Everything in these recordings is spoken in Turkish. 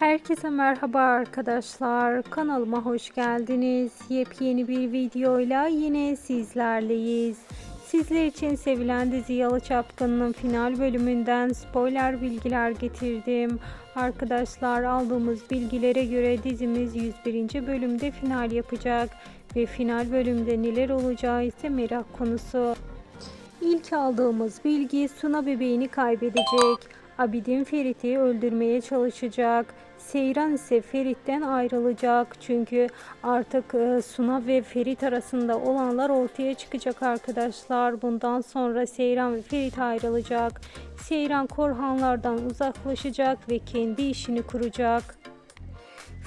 Herkese merhaba arkadaşlar. Kanalıma hoş geldiniz. Yepyeni bir videoyla yine sizlerleyiz. Sizler için sevilen dizi Yalı Çapkın'ın final bölümünden spoiler bilgiler getirdim. Arkadaşlar aldığımız bilgilere göre dizimiz 101. bölümde final yapacak ve final bölümde neler olacağı ise merak konusu. İlk aldığımız bilgi Suna bebeğini kaybedecek. Abidin Ferit'i öldürmeye çalışacak. Seyran ise Ferit'ten ayrılacak. Çünkü artık e, Suna ve Ferit arasında olanlar ortaya çıkacak arkadaşlar. Bundan sonra Seyran ve Ferit ayrılacak. Seyran Korhanlardan uzaklaşacak ve kendi işini kuracak.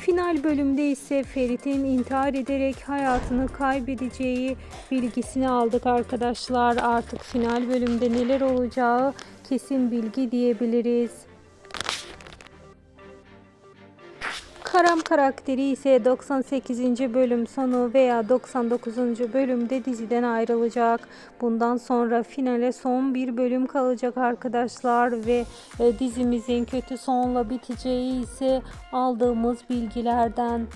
Final bölümde ise Ferit'in intihar ederek hayatını kaybedeceği bilgisini aldık arkadaşlar. Artık final bölümde neler olacağı kesin bilgi diyebiliriz. Karam karakteri ise 98. bölüm sonu veya 99. bölümde diziden ayrılacak. Bundan sonra finale son bir bölüm kalacak arkadaşlar ve e, dizimizin kötü sonla biteceği ise aldığımız bilgilerden.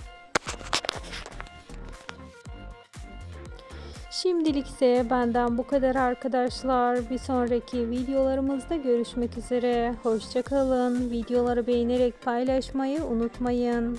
Şimdilik ise benden bu kadar arkadaşlar. Bir sonraki videolarımızda görüşmek üzere. Hoşçakalın. Videoları beğenerek paylaşmayı unutmayın.